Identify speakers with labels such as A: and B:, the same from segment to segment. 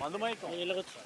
A: మందు మైకం వెళ్ళవచ్చు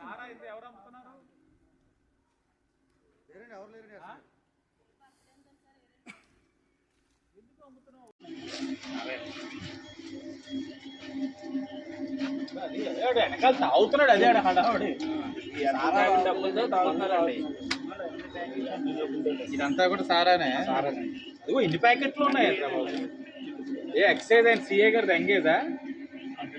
A: సారా ఎవరు? ఎందుకు అమ్ముతున్నావు? వెనకాల తాగుతున్నాడు అదే హడావుడి. డబ్బులతో తాగుతున్నారండి ఇదంతా కూడా సారానే. ఇదిగో ఇన్ని ప్యాకెట్లు ఉన్నాయి. ఏ ఎక్సైజ్ అండ్ సిఏ గారు ఎంగేజా?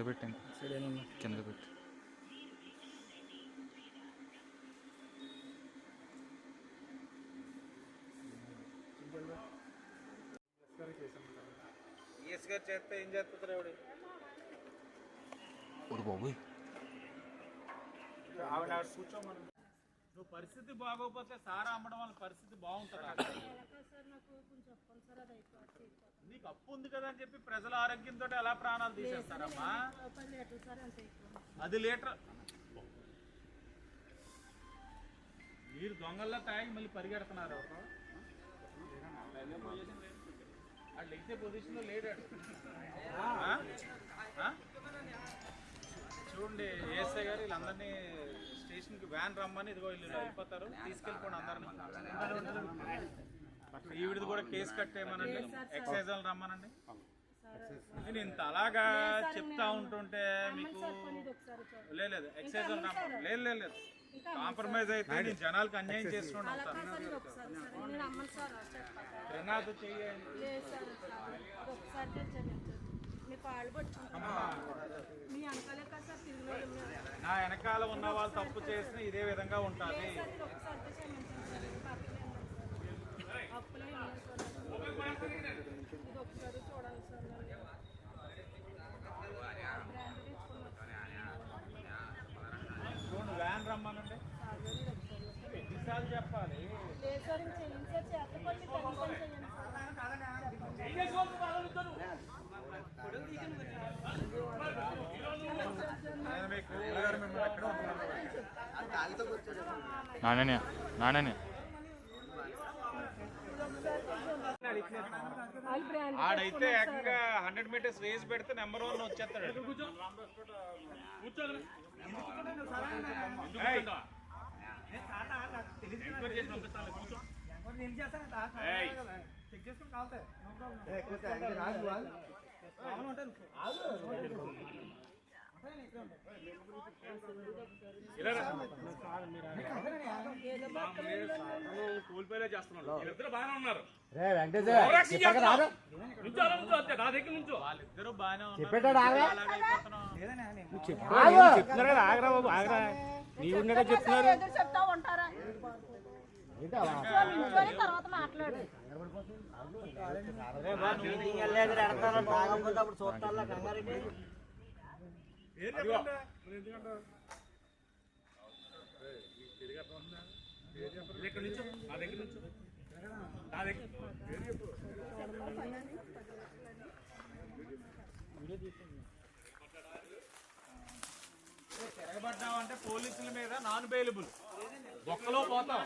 B: కింద పెట్టాను కింద పెట్టి.
A: చేస్తే ఏం చేస్తుంది ఆవిడ కూర్చోమను. నువ్వు పరిస్థితి బాగోకపోతే సారా అమ్మడం వల్ల పరిస్థితి బాగుంటుందా? నీకు అప్పు ఉంది కదా అని చెప్పి ప్రజల ఆరోగ్యంతో ఎలా ప్రాణాలు తీసేస్తారమ్మా? అది లీటర్ మీరు దొంగల్లో తాగి మళ్ళీ పరిగెడుతున్నారు వాళ్ళు లేచే పొజిషన్లో లేడాడు? చూడండి ఏఎస్ఐ గారు వీళ్ళందరినీ స్టేషన్కి వ్యాన్ రమ్మని ఇదిగో వీళ్ళు వెళ్ళిపోతారు. తీసుకెళ్ళిపోండి అందరినీ. ఈవిడిది కూడా కేసు కట్టేయమనండి. ఎక్సైజ్ వాళ్ళు రమ్మనండి. నేను ఇంత అలాగా చెప్తా ఉంటుంటే మీకు లేదు ఎక్సైజ్ వాళ్ళు లేదు లేదు లేదు. కాంప్రమైజ్ అయితే నేను జనాలకు అన్యాయం
C: సార్ తిరుగులో
A: నా వెనకాల ఉన్న వాళ్ళు తప్పు చేసిన ఇదే విధంగా ఉంటుంది
C: ఒకసారి క్షమించండి సార్ అప్పులే ఉన్నాయి సార్ ఇది ఒకసారి సార్
A: చూడండి వ్యాన్ రమ్మనండి. ఎన్నిసార్లు చెప్పాలి?
C: లేదు సార్ ఇంక చేయండి. సార్ చేత కొట్టి కనీసం చేయండి సార్
A: నేను మీకు ఆడైతే ఏకంగా హండ్రెడ్ మీటర్స్ రేస్ పెడితే నెంబర్ వన్ వచ్చేస్తాడు ఏయ్. ఏయ్. ఇలా రా.
D: కూలిపోయేలా చేస్తున్నాడు వీళ్ళిద్దరు బాగానే ఉన్నారు
E: వెంకటేశ్వర ఆగరా? బాబు ఆగరా. నీ ఉండగా చెప్తున్నారు.
C: చెప్తా ఉంటారా తర్వాత మాట్లాడు.
D: ఇక్కడ నుంచో నా దగ్గర నుంచో.
A: తిరగబడ్డామంటే పోలీసుల మీద నాన్ బెయిలబుల్ బొక్కలో పోతాం.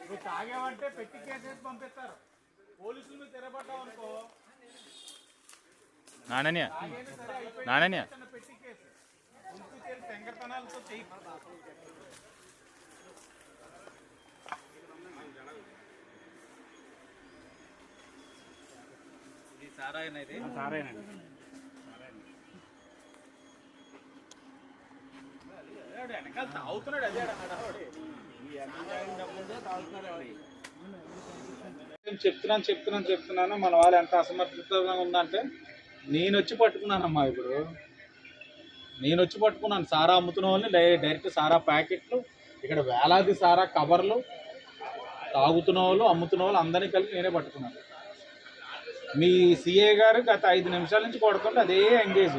A: నువ్వు తాగావంటే పెట్టి కేసేసి పంపిస్తారు. పోలీసుల మీద తిరగబడ్డావు అనుకో
B: నానన్య. నానన్య
A: పెట్టి కేసు. గుంపు చేరి వెనకాల తాగుతున్నాడు అదే. నేను చెప్తున్నాను చెప్తున్నాను చెప్తున్నాను. మన వాళ్ళు ఎంత అసమర్థతగా ఉందంటే నేను వచ్చి పట్టుకున్నానమ్మా ఇప్పుడు. నేను వచ్చి పట్టుకున్నాను. సారా అమ్ముతున్న వాళ్ళని డైరెక్ట్ సారా ప్యాకెట్లు ఇక్కడ వేలాది సారా కవర్లు తాగుతున్న వాళ్ళు అమ్ముతున్న వాళ్ళు అందరినీ కలిపి నేనే పట్టుకున్నాను. మీ సిఏ గారు గత ఐదు నిమిషాల నుంచి కొడుతుంటే అదే ఎంగేజ్.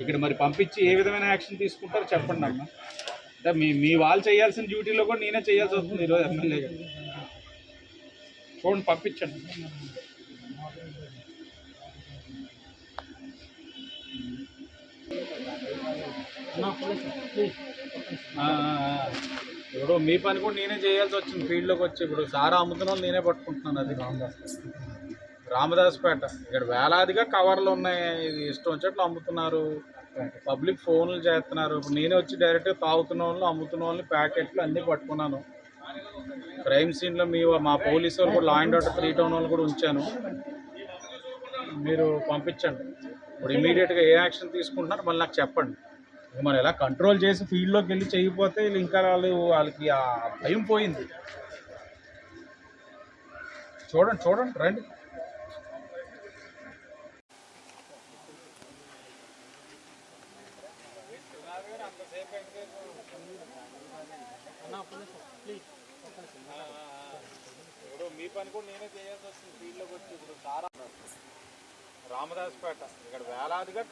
A: ఇక్కడ మరి పంపించి ఏ విధమైన యాక్షన్ తీసుకుంటారో చెప్పండి అమ్మ. అంటే మీ మీ వాళ్ళు చేయాల్సిన డ్యూటీలో కూడా నేనే చేయాల్సి వస్తుంది ఈరోజు ఎమ్మెల్యేగా చూడండి పంపించండి. ప్లీజ్ ఆ. ఇప్పుడు మీ పని కూడా నేనే చేయాల్సి వచ్చింది. ఫీల్డ్లోకి వచ్చి ఇప్పుడు సారా అమ్ముతున్న వాళ్ళు నేనే పట్టుకుంటున్నాను అది. రామదాస్. రామదాస్పేట. ఇక్కడ వేలాదిగా కవర్లు ఉన్నాయి. ఇది ఇష్టం వచ్చేట్లు అమ్ముతున్నారు. పబ్లిక్ ఫోన్లు చేస్తున్నారు. ఇప్పుడు నేనే వచ్చి డైరెక్ట్గా తాగుతున్న వాళ్ళు అమ్ముతున్న వాళ్ళని ప్యాకెట్లు అన్నీ పట్టుకున్నాను. క్రైమ్ సీన్లో మీ మా పోలీసు వాళ్ళు కూడా law and order three town వాళ్ళు కూడా ఉంచాను. మీరు పంపించండి. ఇప్పుడు ఇమీడియట్గా ఏ యాక్షన్ తీసుకుంటున్నారు మళ్ళీ నాకు చెప్పండి. మనం ఎలా కంట్రోల్ చేసి ఫీల్డ్లోకి వెళ్ళి చేయకపోతే వీళ్ళు ఇంకా వాళ్ళు వాళ్ళకి ఆ భయం పోయింది. చూడండి చూడండి రండి. ఇప్పుడు మీ పని కూడా నేనే చేయాల్సి వస్తుంది ఫీల్డ్లోకి వచ్చి. ఇప్పుడు సారా రామదాస్పేట ఇక్కడ వేలాదిగా